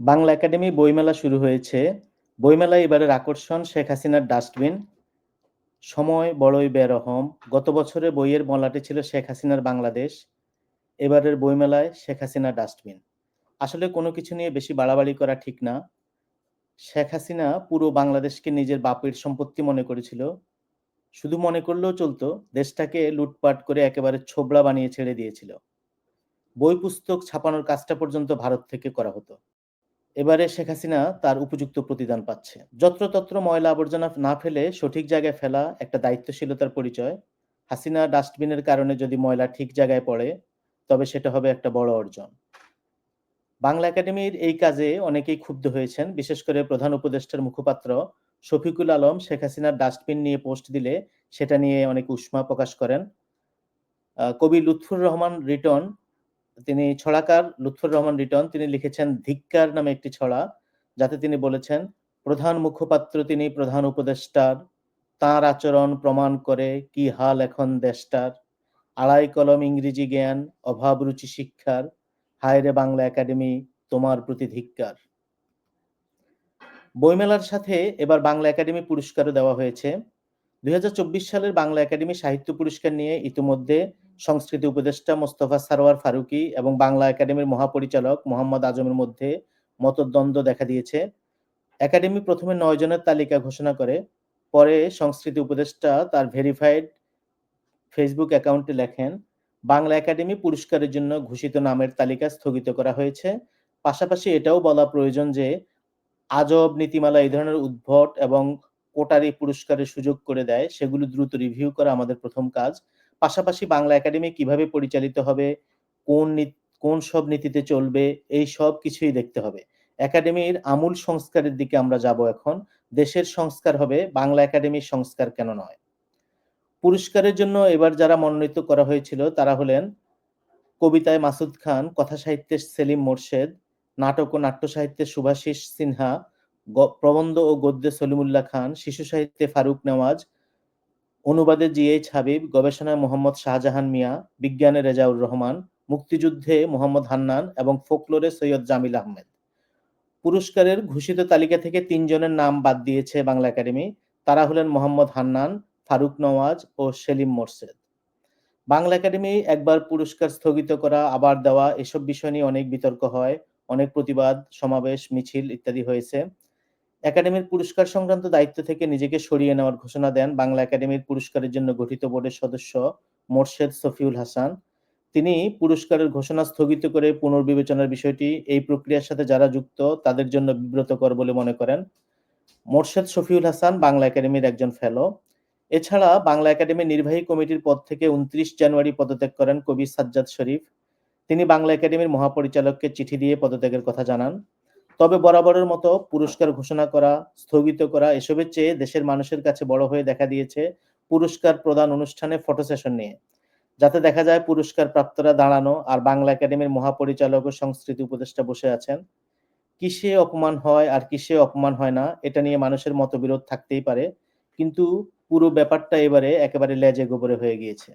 Bangla academy বইমেলা শুরু হয়েছে। বইমেলায় এবারের আকর্ষণ শেখ হাসিনার ডাস্টবিন। সময় বড়ই বেরহম। গত বছরে বইয়ের মলাটে ছিল শেখ হাসিনার বাংলাদেশ। এবারের বইমেলায় শেখ হাসিনা ডাস্টবিন। আসলে কোনো কিছু নিয়ে বেশি বাড়াবাড়ি করা ঠিক না। শেখ হাসিনা পুরো বাংলাদেশকে নিজের বাপের সম্পত্তি মনে করেছিল। শুধু মনে করলেও চলতো, দেশটাকে লুটপাট করে একেবারে ছোবড়া বানিয়ে ছেড়ে দিয়েছিল। বই পুস্তক ছাপানোর কাজটা পর্যন্ত ভারত থেকে করা হতো। এবারে শেখ হাসিনা তার উপযুক্ত প্রতিদান পাচ্ছে। যত্রতত্র ময়লা আবর্জনা না ফেলে সঠিক জায়গায় ফেলা একটা দায়িত্বশীলতার পরিচয়। হাসিনা ডাস্টবিনের কারণে যদি ময়লা ঠিক জায়গায় পড়ে, তবে সেটা হবে একটা বড় অর্জন। বাংলা একাডেমির এই কাজে অনেকেই ক্ষুব্ধ হয়েছেন। বিশেষ করে প্রধান উপদেষ্টার মুখপাত্র শফিকুল আলম শেখ হাসিনার ডাস্টবিন নিয়ে পোস্ট দিলে সেটা নিয়ে অনেক উষ্মা প্রকাশ করেন। কবি লুৎফুর রহমান রিটন তিনি ছড়াকার লুৎফুর রহমান রিটন তিনি লিখেছেন ধিক্কার নামে একটি ছড়া, যাতে তিনি বলেছেন, প্রধান মুখপাত্র তিনি, প্রধান উপদেষ্টার, তার আচরণ প্রমাণ করে কি হাল এখন দেশটার। আড়াই কলম ইংরেজি জ্ঞান, অভাব রুচি শিক্ষার, হায়রে বাংলা একাডেমি, তোমার প্রতি ধিক্কার। বইমেলার সাথে এবার বাংলা একাডেমি পুরস্কারও দেওয়া হয়েছে। দুই হাজার চব্বিশ সালের বাংলা একাডেমি সাহিত্য পুরস্কার নিয়ে ইতিমধ্যে সংস্কৃতি উপদেষ্টা মোস্তফা সারোয়ার ফারুকি এবং বাংলা একাডেমির মহাপরিচালক মোহাম্মদ আজমের মধ্যে মতদ্বন্দ্ব দেখা দিয়েছে। একাডেমি প্রথমে নয় জনের তালিকা ঘোষণা করে, পরে সংস্কৃতি উপদেষ্টা তার ভেরিফাইড ফেসবুক অ্যাকাউন্টে লেখেন, বাংলা একাডেমি পুরস্কারের জন্য ঘোষিত নামের তালিকা স্থগিত করা হয়েছে। পাশাপাশি এটাও বলা প্রয়োজন যে, আজব নীতিমালা এই ধরনের উদ্ভট এবং কোটারি পুরস্কারের সুযোগ করে দেয়, সেগুলো দ্রুত রিভিউ করা আমাদের প্রথম কাজ। পাশাপাশি বাংলা একাডেমি কীভাবে পরিচালিত হবে, কোন কোন সব নীতিতে চলবে, এই সব কিছুই দেখতে হবে। একাডেমির আমূল সংস্কারের দিকে আমরা যাব এখন। দেশের সংস্কার হবে, বাংলা একাডেমির সংস্কার কেন নয়? পুরস্কারের জন্য এবার যারা মনোনীত করা হয়েছিল, তারা হলেন কবিতায় মাসুদ খান, কথা সাহিত্যের সেলিম মোর্শেদ, নাটক ও নাট্য সাহিত্যে সুভাষিস সিনহা প্রবন্ধ ও গদ্যে সলিমুল্লাহ খান, শিশু সাহিত্যে ফারুক নেওয়াজ অনুবাদে জি এইচ হাবিব, গবেষণায় মোহাম্মদ শাহজাহান মিয়া, বিজ্ঞানে রেজাউর রহমান, মুক্তিযুদ্ধে মোহাম্মদ হান্নান এবং ফোকলোরে সৈয়দ জামিল আহমেদ। পুরস্কারের ঘোষিত তালিকা থেকে তিনজনের নাম বাদ দিয়েছে বাংলা একাডেমি। তারা হলেন মোহাম্মদ হান্নান, ফারুক নওয়াজ ও সেলিম মোরশেদ। বাংলা একাডেমি একবার পুরস্কার স্থগিত করা, আবার দেওয়া, এসব বিষয় নিয়ে অনেক বিতর্ক হয়, অনেক প্রতিবাদ, সমাবেশ, মিছিল ইত্যাদি হয়েছে। একাডেমির পুরস্কার সংক্রান্ত দায়িত্ব থেকে নিজেকে সরিয়ে নেওয়ার ঘোষণা দেন বাংলা একাডেমির পুরস্কারের জন্য গঠিত বোর্ডের সদস্য মোর্শেদ সফিউল হাসান। তিনি পুরস্কারের ঘোষণা স্থগিত করে পুনর্বিবেচনার বিষয়টি এই প্রক্রিয়ার সাথে যারা যুক্ত, তাদের জন্য বিব্রতকর বলে মনে করেন। মোর্শেদ শফিউল হাসান বাংলা একাডেমির একজন ফেলো। এছাড়া বাংলা একাডেমির নির্বাহী কমিটির পদ থেকে উনত্রিশ জানুয়ারি পদত্যাগ করেন কবি সাজ্জাদ শরীফ। তিনি বাংলা একাডেমির মহাপরিচালককে চিঠি দিয়ে পদত্যাগের কথা জানান। তবে বরাবরের মতো পুরস্কার ঘোষণা করা, স্থগিত করা, এসবের চেয়ে দেশের মানুষের কাছে বড় হয়ে দেখা দিয়েছে পুরস্কার প্রদান অনুষ্ঠানে ফটো সেশন নিয়ে। যাতে দেখা যায় পুরস্কার প্রাপ্তরা দাঁড়ানো আর বাংলা একাডেমির মহাপরিচালক ও সংস্কৃতি উপদেষ্টা বসে আছেন। কিসে অপমান হয় আর কিসে অপমান হয় না, এটা নিয়ে মানুষের মতবিরোধ থাকতেই পারে। কিন্তু পুরো ব্যাপারটা এবারে একেবারে লেজে গোবরে হয়ে গিয়েছে।